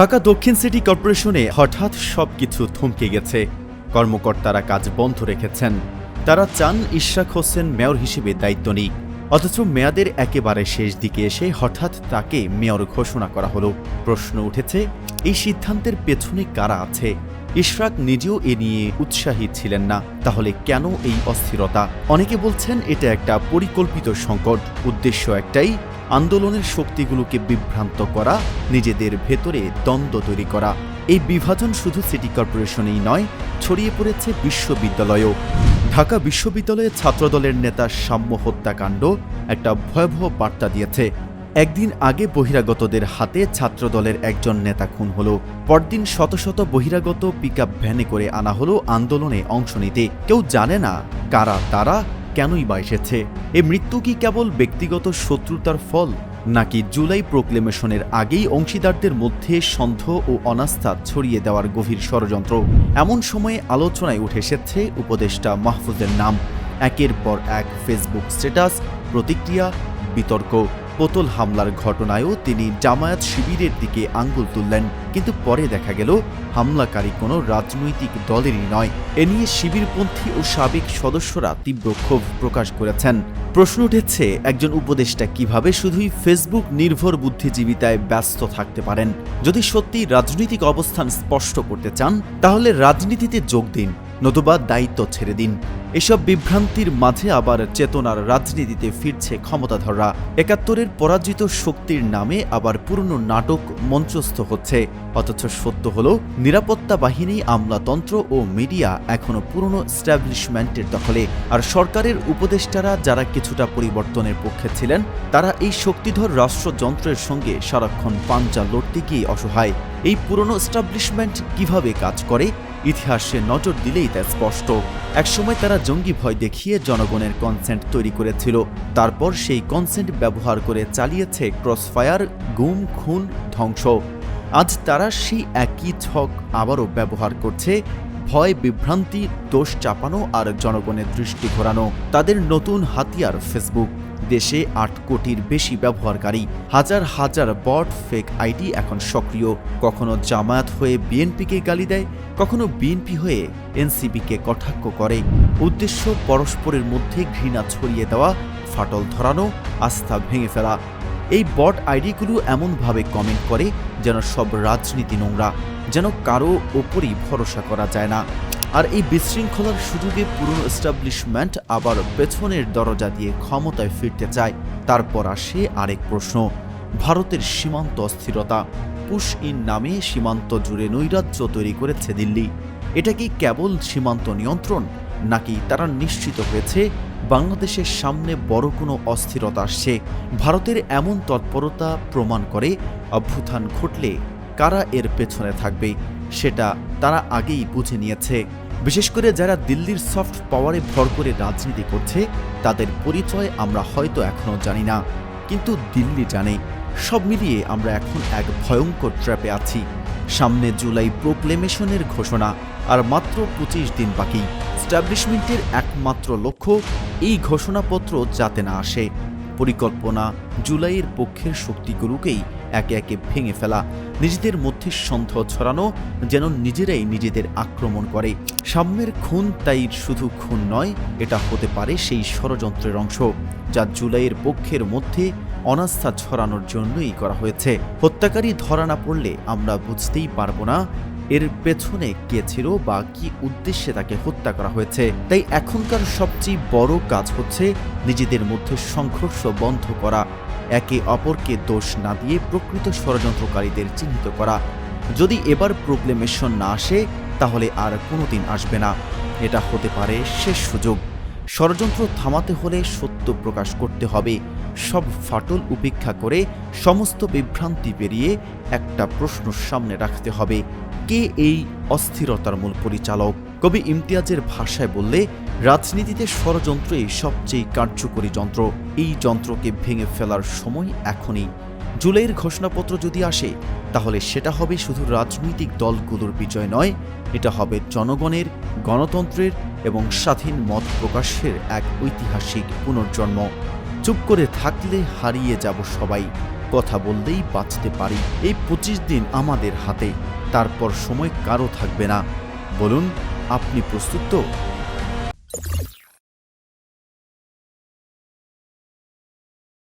ঢাকা দক্ষিণ সিটি কর্পোরেশনে হঠাৎ সব কিছু থমকে গেছে। কর্মকর্তারা কাজ বন্ধ রেখেছেন। তারা চান ইশরাক হোসেন মেয়র হিসেবে দায়িত্ব নিক, অথচ মেয়াদের একেবারে শেষ দিকে এসে হঠাৎ তাকে মেয়র ঘোষণা করা হলো। প্রশ্ন উঠেছে, এই সিদ্ধান্তের পেছনে কারা আছে? ইশরাক নিজেও এ নিয়ে উৎসাহী ছিলেন না। তাহলে কেন এই অস্থিরতা? অনেকে বলছেন এটা একটা পরিকল্পিত সংকট। উদ্দেশ্য একটাই, আন্দোলনের শক্তিগুলোকে বিভ্রান্ত করা, নিজেদের ভেতরে দ্বন্দ্ব তৈরি করা। এই বিভাজন শুধু সিটি কর্পোরেশনেই নয়, ছড়িয়ে পড়েছে বিশ্ববিদ্যালয়েও। ঢাকা বিশ্ববিদ্যালয়ে ছাত্রদলের নেতা সাম্য হত্যাকাণ্ড একটা ভয়াবহ বার্তা দিয়েছে। একদিন আগে বহিরাগতদের হাতে ছাত্রদলের একজন নেতা খুন হল। পরদিন শত শত বহিরাগত পিক ভ্যানে করে আনা হলো আন্দোলনে অংশ নিতে। কেউ জানে না কারা তারা, কেনই বা এসেছে। এ মৃত্যু কি কেবল ব্যক্তিগত শত্রুতার ফল, নাকি জুলাই প্রোক্লেমেশনের আগেই অংশীদারদের মধ্যে সন্দেহ ও অনাস্থা ছড়িয়ে দেওয়ার গভীর ষড়যন্ত্র? এমন সময়ে আলোচনায় উঠে এসেছে উপদেষ্টা মাহফুজের নাম। একের পর এক ফেসবুক স্ট্যাটাস, প্রতিক্রিয়া, বিতর্ক। পোতল হামলার ঘটনায়ও তিনি জামায়াত শিবিরের দিকে আঙ্গুল তুললেন। কিন্তু পরে দেখা গেল, হামলাকারী কোনো রাজনৈতিক দলেরই নয়। এ নিয়ে শিবিরপন্থী ও সাবেক সদস্যরা তীব্র ক্ষোভ প্রকাশ করেছেন। প্রশ্ন উঠেছে, একজন উপদেষ্টা কীভাবে শুধুই ফেসবুক নির্ভর বুদ্ধিজীবিতায় ব্যস্ত থাকতে পারেন? যদি সত্যি রাজনৈতিক অবস্থান স্পষ্ট করতে চান, তাহলে রাজনীতিতে যোগ দিন। নতুবা দায়িত্ব ছেড়ে দিন। এসব বিভ্রান্তির মাঝে আবার চেতনার রাজনীতিতে ফিরছে ক্ষমতাধররা। একাত্তরের পরাজিত শক্তির নামে আবার পুরনো নাটক মঞ্চস্থ হচ্ছে। অথচ সত্য হল, নিরাপত্তা বাহিনী, আমলাতন্ত্র ও মিডিয়া এখনও পুরনো স্ট্যাবলিশমেন্টের দখলে। আর সরকারের উপদেষ্টারা যারা কিছুটা পরিবর্তনের পক্ষে ছিলেন, তারা এই শক্তিধর রাষ্ট্রযন্ত্রের সঙ্গে সারাক্ষণ পাঞ্জা লড়তে গিয়ে অসহায়। এই পুরনো স্টাবলিশমেন্ট কীভাবে কাজ করে? ইতিহাসে নজর দিলেই তা স্পষ্ট। একসময় তারা জঙ্গি ভয় দেখিয়ে জনগণের কনসেন্ট তৈরি করেছিল। তারপর সেই কনসেন্ট ব্যবহার করে চালিয়েছে ক্রসফায়ার গুম, খুন, ধ্বংস। আজ তারা সেই একই ছক আবারও ব্যবহার করছে। ভয়, বিভ্রান্তি, দোষ চাপানো আর জনগণের দৃষ্টি ঘোরানো। তাদের নতুন হাতিয়ার ফেসবুক দেশে আট কোটির বেশি ব্যবহারকারী, হাজার হাজার বট ফেক আইডি এখন সক্রিয়। কখনো জামায়াত হয়ে বিএনপিকে গালি দেয়, কখনো বিএনপি হয়ে এনসিবিকে কটাক্ষ করে। উদ্দেশ্য পরস্পরের মধ্যে ঘৃণা ছড়িয়ে দেওয়া, ফাটল ধরানো, আস্থা ভেঙে ফেলা। এই বট আইডিগুলো এমনভাবে কমেন্ট করে যেন সব রাজনীতি নোংরা, যেন কারও ওপরই ভরসা করা যায় না। আর এই বিশৃঙ্খলার সুযোগে পুরনো এস্টাবলিশমেন্ট আবার পেছনের দরজা দিয়ে ক্ষমতায় ফিরতে চায়। তারপর আসে আরেক প্রশ্ন, ভারতের সীমান্ত অস্থিরতা। পুশ ইন নামে সীমান্ত জুড়ে নৈরাজ্য তৈরি করেছে দিল্লি। এটা কি কেবল সীমান্ত নিয়ন্ত্রণ, নাকি তারা নিশ্চিত হয়েছে বাংলাদেশের সামনে বড় কোনো অস্থিরতা আসছে? ভারতের এমন তৎপরতা প্রমাণ করে অভ্যুত্থান ঘটলে কারা এর পেছনে থাকবে? সেটা তারা আগেই বুঝে নিয়েছে। বিশেষ করে যারা দিল্লির সফট পাওয়ারে ভর করে রাজনীতি করছে, তাদের পরিচয় আমরা হয়তো এখনও জানি না। কিন্তু দিল্লি জানে, সব মিলিয়ে আমরা এখন এক ভয়ঙ্কর ট্র্যাপে আছি। সামনে জুলাই প্রোক্লেমেশনের ঘোষণা, আর মাত্র পঁচিশ দিন বাকি। স্ট্যাবলিশমেন্টের একমাত্র লক্ষ্য, এই ঘোষণাপত্র যাতে না আসে। পরিকল্পনা জুলাইয়ের পক্ষের শক্তিগুলোকেই একে একে ভেঙে ফেলা, নিজেদের মধ্যে সন্দেহ ছড়ানো যেন নিজেরাই নিজেদের আক্রমণ করে। সাম্যের খুন তাই শুধু খুন নয়, এটা হতে পারে সেই ষড়যন্ত্রের অংশ, যা জুলাইয়ের পক্ষের মধ্যে অনাস্থা ছড়ানোর জন্যই করা হয়েছে। হত্যাকারী ধরা না পড়লে আমরা বুঝতেই পারব না এর পেছনে কে ছিল বা কি উদ্দেশ্যে তাকে হত্যা করা হয়েছে। তাই এখনকার সবচেয়ে বড় কাজ হচ্ছে নিজেদের মধ্যে সংঘর্ষ বন্ধ করা। একে অপরকে দোষ না দিয়ে প্রকৃত ষড়যন্ত্রকারীদের চিহ্নিত করা। যদি এবার প্রোক্লেমেশন না আসে, তাহলে আর কোনোদিন আসবে না। এটা হতে পারে শেষ সুযোগ। ষড়যন্ত্র থামাতে হলে সত্য প্রকাশ করতে হবে। সব ফাটল উপেক্ষা করে সমস্ত বিভ্রান্তি পেরিয়ে একটা প্রশ্ন সামনে রাখতে হবে। কে এই অস্থিরতার মূল পরিচালক? কবি ইমতিয়াজের ভাষায় বললে রাজনীতিতে ষড়যন্ত্রই সবচেয়ে কার্যকরী যন্ত্র। এই যন্ত্রকে ভেঙে ফেলার সময় এখনই। জুলাইয়ের ঘোষণাপত্র যদি আসে, তাহলে সেটা হবে শুধু রাজনৈতিক দলগুলোর বিজয় নয়, এটা হবে জনগণের, গণতন্ত্রের এবং স্বাধীন মত প্রকাশের এক ঐতিহাসিক পুনর্জন্ম। চুপ করে থাকলে হারিয়ে যাব সবাই। কথা বললেই বাঁচতে পারি। এই পঁচিশ দিন আমাদের হাতে। তারপর সময় কারও থাকবে না। বলুন, আপনি প্রস্তুত তো?